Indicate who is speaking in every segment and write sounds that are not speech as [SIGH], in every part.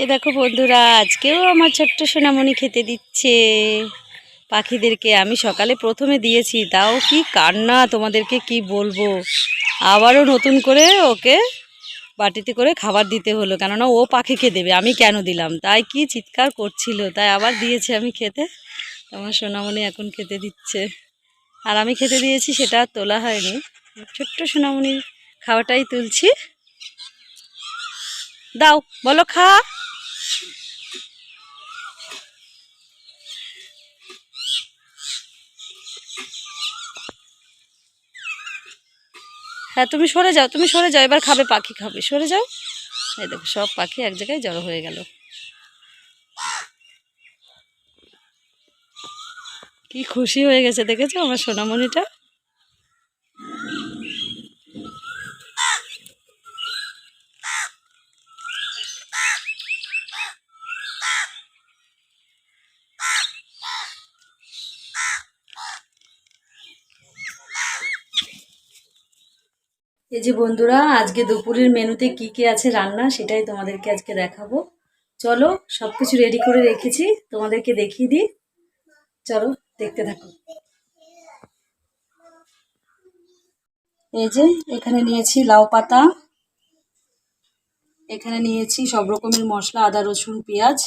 Speaker 1: এ দেখো বন্ধুরা আজকেও আমার ছোট্ট সোনামণি খেতে দিচ্ছে পাখিদেরকে আমি সকালে প্রথমে দিয়েছি তাও কি কান্না তোমাদেরকে কি বলবো আবারও নতুন করে ওকে বাটিতে করে খাবার দিতে হলো কেননা ও পাখিকে দেবে আমি কেন দিলাম তাই কি চিৎকার করছিল তাই আবার দিয়েছে আমি খেতে আমার সোনামণি এখন খেতে দিচ্ছে আর আমি খেতে দিয়েছি সেটা তোলা হয়নি ছোট্ট সোনামণি খাওয়াটাই তুলছি দাও বলো খা হ্যাঁ তুমি সরে যাও তুমি সরে যাও এবার খাবে পাখি খাবে সরে যাও এই দেখো সব পাখি এক জায়গায় জড়ো হয়ে গেল কি খুশি হয়ে গেছে দেখেছো আমার সোনামণিটা এই যে বন্ধুরা আজকে দুপুরের মেনুতে কি কি আছে রান্না সেটাই তোমাদেরকে আজকে দেখাবো চলো সব কিছু রেডি করে রেখেছি তোমাদেরকে দেখিয়ে দিই চলো দেখতে থাকো এই যে এখানে নিয়েছি লাউ পাতা এখানে নিয়েছি সব রকমের মশলা আদা রসুন পেঁয়াজ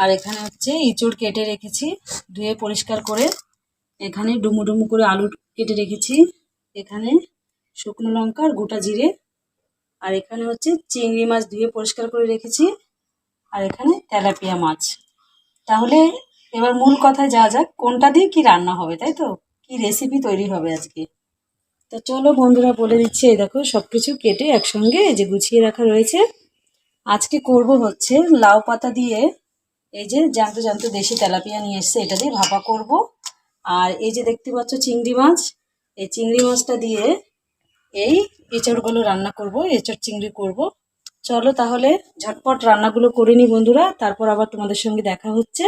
Speaker 1: আর এখানে হচ্ছে ইঁচড় কেটে রেখেছি ধুয়ে পরিষ্কার করে এখানে ডুমু ডুমু করে আলু কেটে রেখেছি এখানে শুকনো লঙ্কা আর গোটা জিরে আর এখানে হচ্ছে চিংড়ি মাছ ধুয়ে পরিষ্কার করে রেখেছি আর এখানে তেলাপিয়া মাছ তাহলে এবার মূল কথায় যা যাক কোনটা দিয়ে কি রান্না হবে তাই তো কি রেসিপি তৈরি হবে আজকে তো চলো বন্ধুরা বলে দিচ্ছি এই দেখো সব কিছু কেটে একসঙ্গে যে গুছিয়ে রাখা রয়েছে আজকে করব হচ্ছে লাউ পাতা দিয়ে এই যে জ্যান্ত জ্যান্ত দেশি তেলাপিয়া নিয়ে এসছে এটা দিয়ে ভাপা করব আর এই যে দেখতে পাচ্ছ চিংড়ি মাছ এই চিংড়ি মাছটা দিয়ে এই এঁচড়গুলো রান্না করব এঁচড় চিংড়ি করব চলো তাহলে ঝটপট রান্নাগুলো করে নিই বন্ধুরা তারপর আবার তোমাদের সঙ্গে দেখা হচ্ছে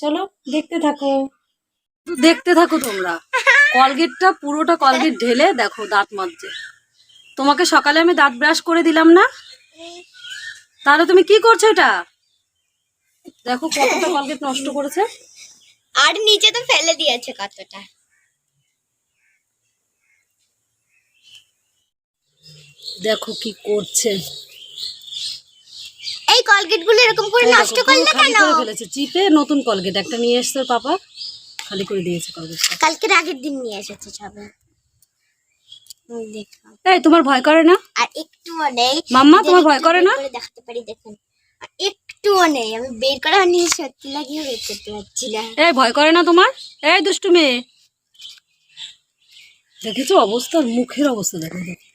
Speaker 1: চলো দেখতে থাকো দেখতে থাকো তোমরা কলগেটটা পুরোটা কলগেট ঢেলে দেখো দাঁত মাজছে তোমাকে সকালে আমি দাঁত ব্রাশ করে দিলাম না তাহলে তুমি কি করছো এটা দেখো কতটা কলগেট নষ্ট করেছে
Speaker 2: আর নিচে তো ফেলে দিয়েছে কতটা
Speaker 1: দেখো কি করছে
Speaker 2: এই কলগেটগুলো এরকম করে নষ্ট করলে কেন ফেলেছে
Speaker 1: চিপে নতুন কলগেট একটা নিয়ে এসেছে পাপা খালি করে দিয়েছে কলগেট
Speaker 2: কালকে আগের দিন নিয়ে এসেছে সবে
Speaker 1: এই তোমার ভয় করে না আর একটু নেই মাম্মা তোমার ভয় করে না দেখাতে পারি
Speaker 2: দেখুন একটুও নেই আমি বের করা নিয়ে সত্যি লাগিয়ে বের করতে পারছি না
Speaker 1: ভয় করে না তোমার দুষ্টু মেয়ে দেখেছো অবস্থা মুখের অবস্থা দেখো দেখো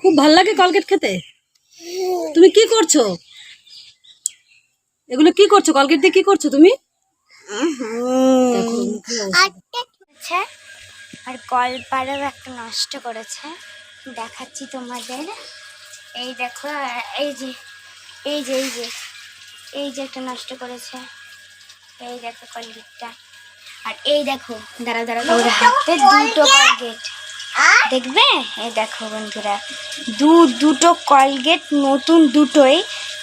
Speaker 1: খুব ভাল লাগে কলগেট খেতে তুমি কি করছো এগুলো কি করছো কলগেট দিয়ে কি করছো তুমি
Speaker 2: আর কলপাড়াও একটা নষ্ট করেছে দেখাচ্ছি তোমাদের এই দেখো এই যে এই যে এই যে এই যে একটা নষ্ট করেছে এই দেখো কলগেটটা আর এই দেখো দাঁড়া দাঁড়া দুটো কলগেট দেখবে এই দেখো বন্ধুরা দু দুটো কলগেট নতুন দুটোই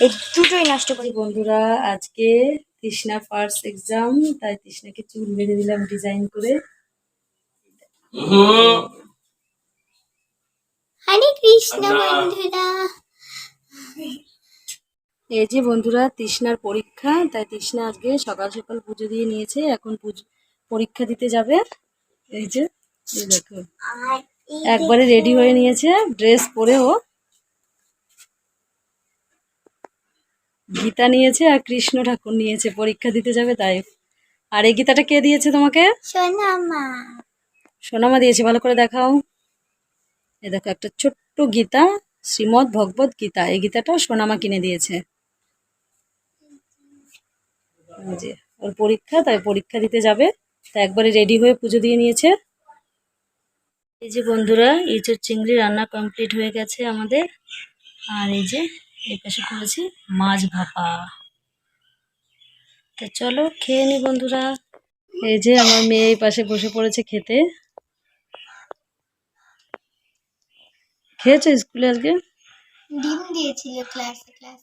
Speaker 2: এই দুটোই নষ্ট করি
Speaker 1: বন্ধুরা আজকে তৃষ্ণা ফার্স্ট এক্সাম তাই তৃষ্ণাকে চুল বেঁধে দিলাম ডিজাইন করে এই যে বন্ধুরা তৃষ্ণার পরীক্ষা তাই তৃষ্ণা আজকে সকাল সকাল পুজো দিয়ে নিয়েছে এখন পরীক্ষা দিতে যাবে এই যে একবারে রেডি হয়ে নিয়েছে ড্রেস পরে ও গীতা নিয়েছে আর কৃষ্ণ ঠাকুর নিয়েছে পরীক্ষা দিতে যাবে তাই আর এই গীতাটা কে দিয়েছে তোমাকে
Speaker 2: সোনামা
Speaker 1: সোনামা দিয়েছে ভালো করে দেখাও এ দেখো একটা ছোট্ট গীতা শ্রীমৎ ভগবত গীতা এই গীতাটা সোনামা কিনে দিয়েছে ওর পরীক্ষা তাই পরীক্ষা দিতে যাবে তা একবারে রেডি হয়ে পুজো দিয়ে নিয়েছে এই যে বন্ধুরা ইঁচুর চিংড়ি রান্না কমপ্লিট হয়ে গেছে আমাদের আর এই যে এই পাশে করেছি মাছ ভাপা তো চলো খেয়ে নি বন্ধুরা এই যে আমার মেয়ে এই পাশে বসে পড়েছে খেতে খেয়েছো স্কুলে আজকে
Speaker 2: ডিম দিয়েছিল ক্লাসে ক্লাস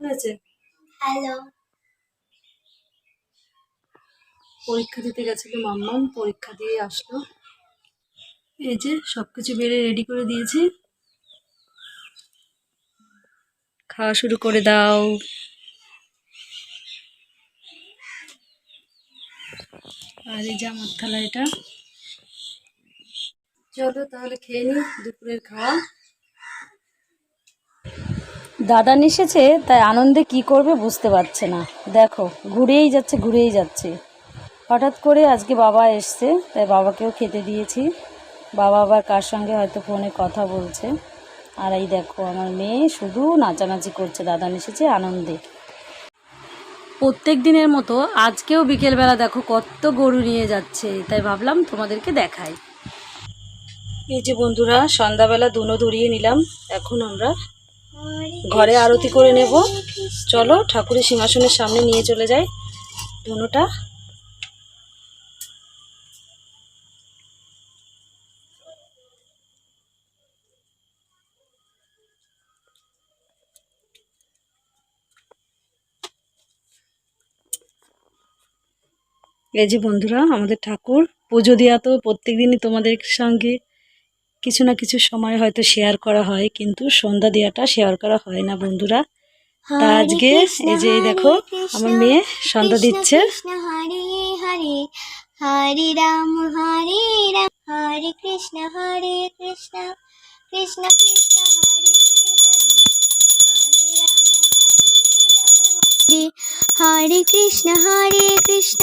Speaker 2: হয়েছে হ্যালো
Speaker 1: পরীক্ষা দিতে গেছিল মাম্মাম পরীক্ষা দিয়ে আসলো এই যে সব কিছু বেড়ে রেডি করে দিয়েছি খাওয়া শুরু করে দাও আর এই যে থালা এটা চলো তাহলে খেয়ে নিই দুপুরের খাওয়া দাদা নিশেছে তাই আনন্দে কি করবে বুঝতে পারছে না দেখো ঘুরেই যাচ্ছে ঘুরেই যাচ্ছে হঠাৎ করে আজকে বাবা এসছে তাই বাবাকেও খেতে দিয়েছি বাবা আবার কার সঙ্গে হয়তো ফোনে কথা বলছে আর এই দেখো আমার মেয়ে শুধু নাচানাচি করছে দাদা মিশেছে আনন্দে প্রত্যেক দিনের মতো আজকেও বিকেলবেলা দেখো কত গরু নিয়ে যাচ্ছে তাই ভাবলাম তোমাদেরকে দেখাই এই যে বন্ধুরা সন্ধ্যাবেলা দুনো ধরিয়ে নিলাম এখন আমরা ঘরে আরতি করে নেব চলো ঠাকুরের সিংহাসনের সামনে নিয়ে চলে যাই দুনোটা এই যে বন্ধুরা আমাদের ঠাকুর পুজো দেওয়া তো প্রত্যেক দিনই তোমাদের সঙ্গে কিছু না কিছু সময় হয়তো শেয়ার করা হয় কিন্তু সন্ধ্যা দেওয়াটা শেয়ার করা হয় না বন্ধুরা তা আজকে এই যে দেখো আমার মেয়ে সন্ধ্যা দিচ্ছে হরে রাম হরে রাম হরে কৃষ্ণ হরে কৃষ্ণ কৃষ্ণ কৃষ্ণ হরে হরে হরে রাম হরে রাম হরে কৃষ্ণ হরে কৃষ্ণ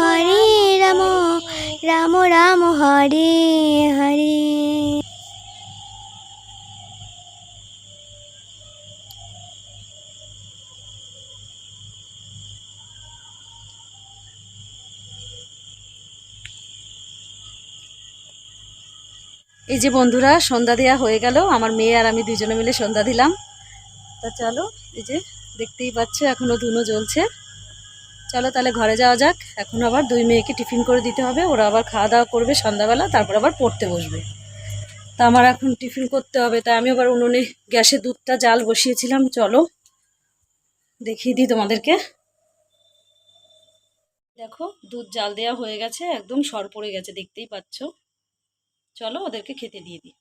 Speaker 1: হরে হরে এই যে বন্ধুরা সন্ধ্যা দেওয়া হয়ে গেল আমার মেয়ে আর আমি দুজনে মিলে সন্ধ্যা দিলাম তা চলো এই যে দেখতেই পাচ্ছ এখনও ধুনো জ্বলছে চলো তাহলে ঘরে যাওয়া যাক এখন আবার দুই মেয়েকে টিফিন করে দিতে হবে ওরা আবার খাওয়া দাওয়া করবে সন্ধ্যাবেলা তারপর আবার পড়তে বসবে তা আমার এখন টিফিন করতে হবে তাই আমি আবার উনুনে গ্যাসে দুধটা জাল বসিয়েছিলাম চলো দেখিয়ে দিই তোমাদেরকে দেখো দুধ জাল দেওয়া হয়ে গেছে একদম সর পড়ে গেছে দেখতেই পাচ্ছ চলো ওদেরকে খেতে দিয়ে দিই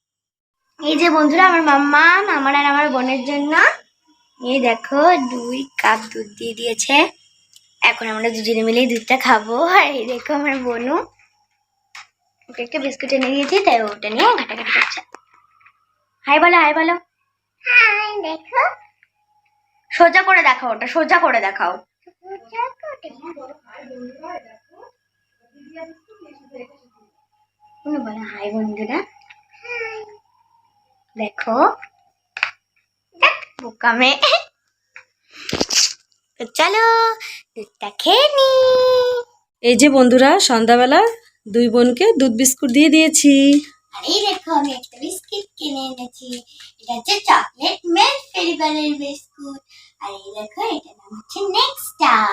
Speaker 2: এই যে বন্ধুরা আমার মাম্মা আমার আর আমার বোনের জন্য এই দেখো দুই কাপ দুধ দিয়ে দিয়েছে এখন আমরা দুজনে মিলেই দুধটা খাবো আর এই দেখো আমার বোনু ওকে একটা বিস্কুট এনে দিয়েছি তাই ওটা নিয়ে ঘাটাঘাটি করছে হাই বলো হাই বলো সোজা করে দেখাও ওটা সোজা করে দেখাও হাই বন্ধুরা দেখো বোকা মেয়ে চলো দুধটা খেয়ে নি
Speaker 1: এই যে বন্ধুরা সন্ধ্যাবেলা দুই বোনকে দুধ বিস্কুট দিয়ে দিয়েছি
Speaker 2: আর এই দেখো আমি একটা বিস্কিট কিনে এনেছি এটা হচ্ছে চকলেট মিল্ক ফ্লেভারের বিস্কুট আর এই দেখো এটা নাম হচ্ছে নেক্সট স্টার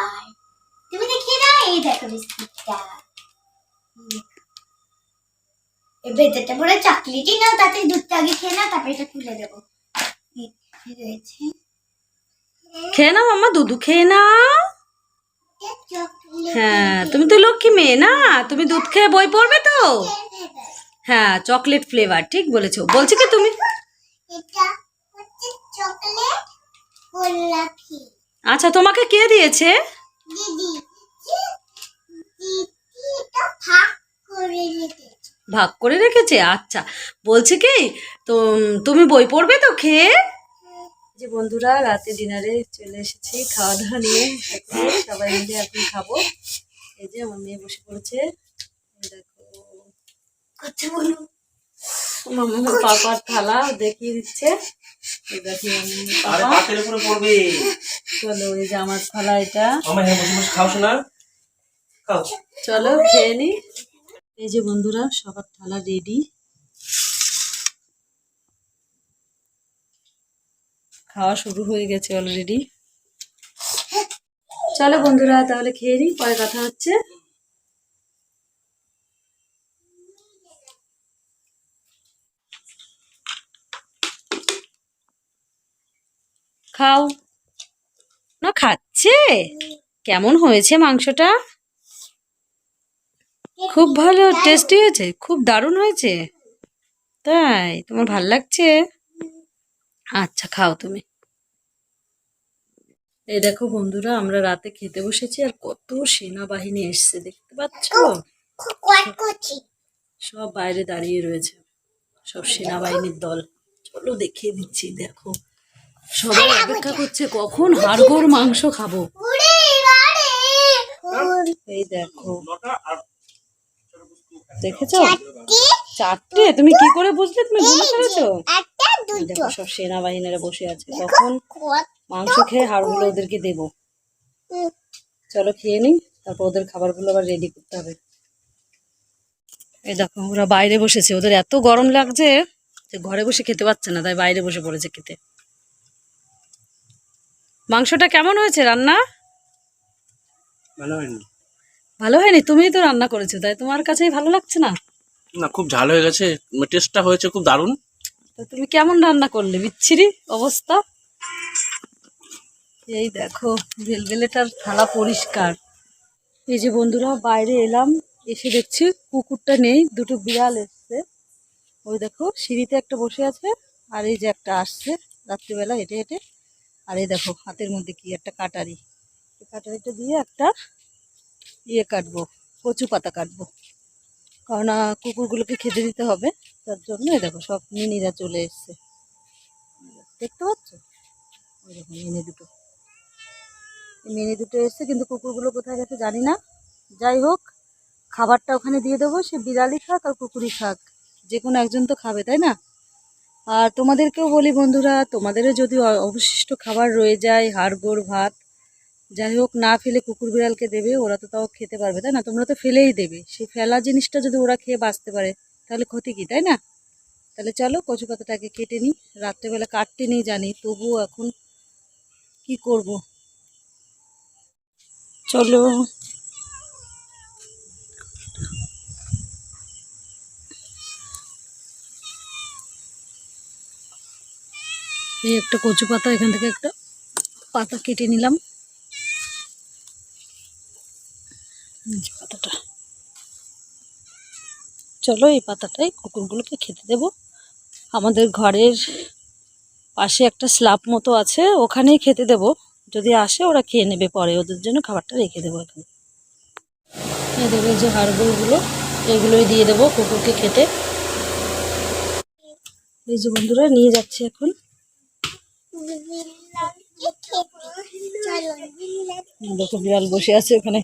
Speaker 2: তুমি দেখিয়ে দাও এই দেখো বিস্কুটটা এর ভেতরটা পুরো চকলেটই নাও তাতে দুধটা আগে খেয়ে নাও তারপরে এটা খুলে দেবো রয়েছে
Speaker 1: খেয়ে নাও মাম্মা দুধু খেয়ে নাও হ্যাঁ তুমি তো লক্ষ্মী মেয়ে না তুমি দুধ খেয়ে বই পড়বে তো হ্যাঁ চকলেট ফ্লেভার ঠিক বলেছো বলছি কি তুমি আচ্ছা তোমাকে কে দিয়েছে ভাগ করে রেখেছে আচ্ছা বলছি কি তো তুমি বই পড়বে তো খেয়ে যে বন্ধুরা রাতে ডিনারে চলে এসেছি খাওয়া দাওয়া নিয়ে সবাই মিলে এখন খাবো এই যে আমার মেয়ে বসে পড়েছে
Speaker 2: দেখো
Speaker 1: পাপার থালা দেখিয়ে দিচ্ছে চলো এই যে আমার থালা এটা হ্যাঁ, চলো খেয়ে নি এই যে বন্ধুরা সবার থালা রেডি খাওয়া শুরু হয়ে গেছে অলরেডি চলো বন্ধুরা তাহলে খেয়ে নিই পরে কথা হচ্ছে খাও না খাচ্ছে কেমন হয়েছে মাংসটা খুব ভালো টেস্টি হয়েছে খুব দারুণ হয়েছে তাই তোমার ভাল লাগছে আচ্ছা খাও তুমি এই দেখো বন্ধুরা আমরা রাতে খেতে বসেছি আর কত সেনাবাহিনী এসছে দেখতে পাচ্ছ সব বাইরে দাঁড়িয়ে রয়েছে সব সেনাবাহিনীর দল চলো দেখিয়ে দিচ্ছি দেখো সবাই অপেক্ষা করছে কখন হাড়গোড় মাংস খাবো হ্যাঁ? এই দেখো দেখেছ চারটে তুমি কি করে বুঝলে তুমি সব বসে আছে তখন মাংস খেয়ে হাড়গুলো ওদেরকে দেবো চলো খেয়ে নিই তারপর ওদের খাবারগুলো আবার রেডি করতে হবে এই দেখো ওরা বাইরে বসেছে ওদের এত গরম লাগছে যে ঘরে বসে খেতে পারছে না তাই বাইরে বসে পড়েছে খেতে মাংসটা কেমন হয়েছে রান্না ভালো হয়নি ভালো হয়নি তুমিই তো রান্না করেছো তাই তোমার কাছেই ভালো লাগছে না
Speaker 3: না খুব ঝাল হয়ে গেছে টেস্টটা হয়েছে খুব দারুণ
Speaker 1: তুমি কেমন রান্না করলে বিচ্ছিরি অবস্থা এই দেখো ভেলভেলেটার থালা পরিষ্কার এই যে বন্ধুরা বাইরে এলাম এসে দেখছি কুকুরটা নেই দুটো বিড়াল এসছে ওই দেখো সিঁড়িতে একটা বসে আছে আর এই যে একটা আসছে রাত্রিবেলা হেঁটে হেঁটে আর এই দেখো হাতের মধ্যে কি একটা কাটারি কাটারিটা দিয়ে একটা ইয়ে কাটবো কচু পাতা কাটবো কারণ কুকুরগুলোকে খেতে দিতে হবে তার জন্য দেখো সব মিনিরা চলে এসছে দেখতে পাচ্ছ ওই দেখো মিনি দুটো মিনি দুটো এসছে কিন্তু কুকুরগুলো কোথায় গেছে জানি না যাই হোক খাবারটা ওখানে দিয়ে দেবো সে বিড়ালি খাক আর কুকুরই খাক যে কোনো একজন তো খাবে তাই না আর তোমাদেরকেও বলি বন্ধুরা তোমাদেরও যদি অবশিষ্ট খাবার রয়ে যায় হাড়গোড় ভাত যাই হোক না ফেলে কুকুর বিড়ালকে দেবে ওরা তো তাও খেতে পারবে তাই না তোমরা তো ফেলেই দেবে সেই ফেলা জিনিসটা যদি ওরা খেয়ে বাঁচতে পারে তাহলে ক্ষতি কি তাই না তাহলে চলো কচু পাতাটাকে কেটে নিই রাত্রেবেলা কাটতে নেই জানি তবুও এখন কি করব চলো এই একটা কচু পাতা এখান থেকে একটা পাতা কেটে নিলাম পাতাটা চলো এই পাতাটাই কুকুরগুলোকে খেতে দেব আমাদের ঘরের পাশে একটা স্লাপ মতো আছে ওখানেই খেতে দেব যদি আসে ওরা খেয়ে নেবে পরে ওদের জন্য খাবারটা রেখে দেবো এখানে দেবে যে হাড়গুড়গুলো এগুলোই দিয়ে দেবো কুকুরকে খেতে এই যে বন্ধুরা নিয়ে যাচ্ছি এখন দেখো বিড়াল বসে আছে ওখানে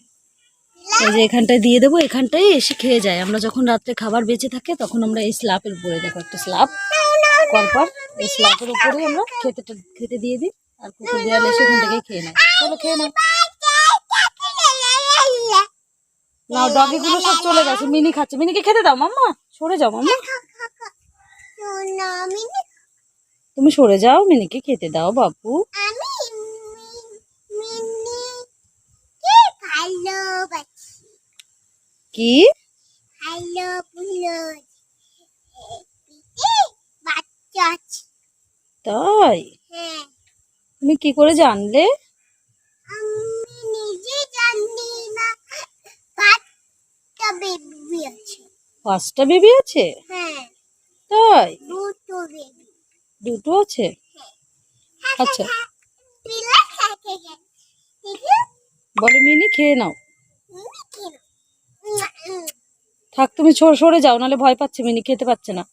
Speaker 1: এই যে এখানটায় দিয়ে দেবো এখানটায় এসে খেয়ে যায় আমরা যখন রাত্রে খাবার বেঁচে থাকে তখন আমরা এই স্লাপের উপরে দেখো একটা স্ল্যাপ পরপর এই স্ল্যাপের উপরে আমরা খেতেটা খেতে দিয়ে দিই আর কুকুর বিড়াল এসে ওখান থেকেই খেয়ে নেয় চলো খেয়ে নেয় না ডগিগুলো সব চলে গেছে মিনি খাচ্ছে মিনিকে খেতে দাও মাম্মা সরে যাও মাম্মা তুমি সরে যাও মিনিকে খেতে দাও বাপু আমি
Speaker 4: মিনি কে ভালোবাসি কি হ্যালো বাচ্চা
Speaker 1: তাই হ্যাঁ। তুমি কি করে জানলে পাঁচটা বেবি আছে হ্যাঁ। তাই দুটো আছে হ্যাঁ। আচ্ছা বলো মিনি খেয়ে নাও থাক তুমি সরে যাও নাহলে ভয় পাচ্ছে মিনি খেতে পাচ্ছে না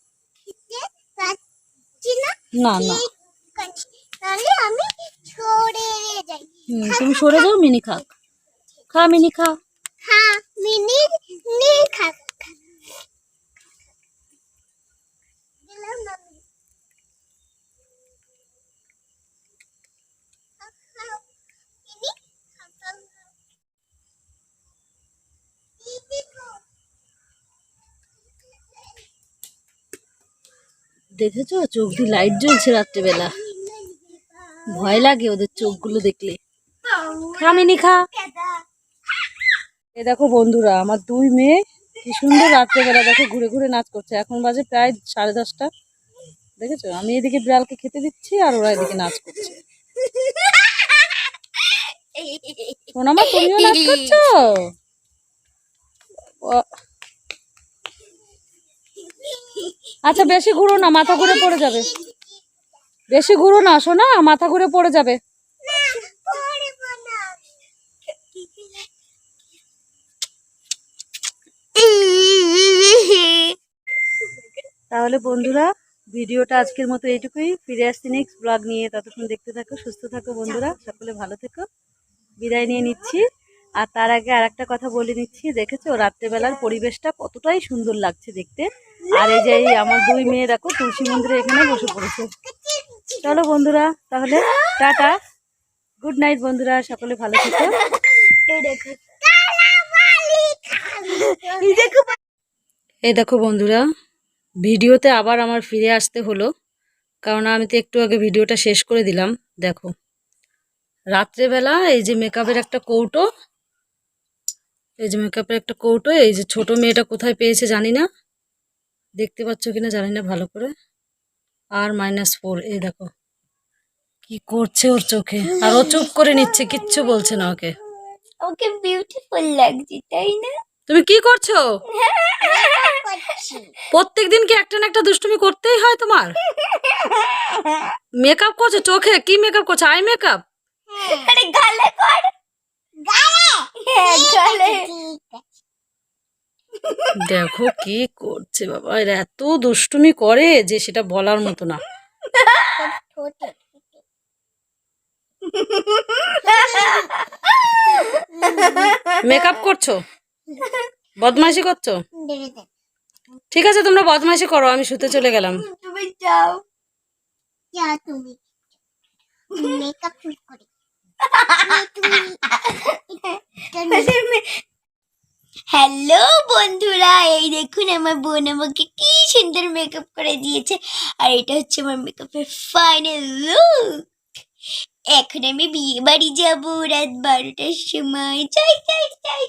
Speaker 1: না না তুমি সরে যাও মিনি খাক খা মিনি খা
Speaker 4: মিনি খা
Speaker 1: দেখেছো চোখ দিয়ে লাইট জ্বলছে রাত্রেবেলা ভয় লাগে ওদের চোখগুলো দেখলে খামিনি খা এ দেখো বন্ধুরা আমার দুই মেয়ে কি সুন্দর রাত্রেবেলা দেখো ঘুরে ঘুরে নাচ করছে এখন বাজে প্রায় সাড়ে দশটা দেখেছো আমি এদিকে বিড়ালকে খেতে দিচ্ছি আর ওরা এদিকে নাচ করছে সোনামা তুমিও নাচ করছো আচ্ছা বেশি ঘুরো না মাথা ঘুরে পড়ে যাবে বেশি ঘুরো না শোনা মাথা ঘুরে পড়ে যাবে তাহলে বন্ধুরা ভিডিওটা আজকের মতো এইটুকুই ফিরে আসছি নেক্সট ব্লগ নিয়ে ততক্ষণ দেখতে থাকো সুস্থ থাকো বন্ধুরা সকলে ভালো থেকো বিদায় নিয়ে নিচ্ছি আর তার আগে আর একটা কথা বলে নিচ্ছি দেখেছো রাত্রেবেলার পরিবেশটা কতটাই সুন্দর লাগছে দেখতে আর এই যে আমার দুই মেয়ে দেখো তুলসী মন্দিরে এখানে বসে পড়েছে চলো বন্ধুরা তাহলে টাটা গুড নাইট বন্ধুরা সকলে ভালো থেকো এই দেখো বন্ধুরা ভিডিওতে আবার আমার ফিরে আসতে হলো কারণ আমি তো একটু আগে ভিডিওটা শেষ করে দিলাম দেখো রাত্রেবেলা এই যে মেকআপের একটা কৌটো এই যে মেকআপের একটা কৌটো এই যে ছোট মেয়েটা কোথায় পেয়েছে জানি না দেখতে পাচ্ছ কিনা জানি না ভালো করে আর মাইনাস ফোর এই দেখো কি করছে ওর চোখে আর ও চুপ করে নিচ্ছে কিচ্ছু বলছে না ওকে
Speaker 2: ওকে বিউটিফুল লাগছে তাই না
Speaker 1: তুমি কি করছো [LAUGHS] প্রত্যেক দিন কি একটা না একটা দুষ্টুমি করতেই হয় তোমার মেকআপ করছো চোখে কি মেকআপ করছো আই মেকআপ
Speaker 2: আরে গালে কর গালে হ্যাঁ, গালে
Speaker 1: দেখো কি করছে বাবা এরা এত দুষ্টুমি করে যে সেটা বলার মতো না মেকআপ করছো বদমাইশি করছো ঠিক আছে তোমরা বদমাইশি করো আমি শুতে চলে গেলাম তুমি যাও তুমি মেকআপ করে
Speaker 2: [LAUGHS] হ্যালো বন্ধুরা এই দেখুন আমার বোন আমাকে কি সুন্দর মেকআপ করে দিয়েছে আর এটা হচ্ছে আমার মেকআপের ফাইনাল লুক এখন আমি বিয়ে বাড়ি যাবো রাত বারোটার সময় চাই চাই চাই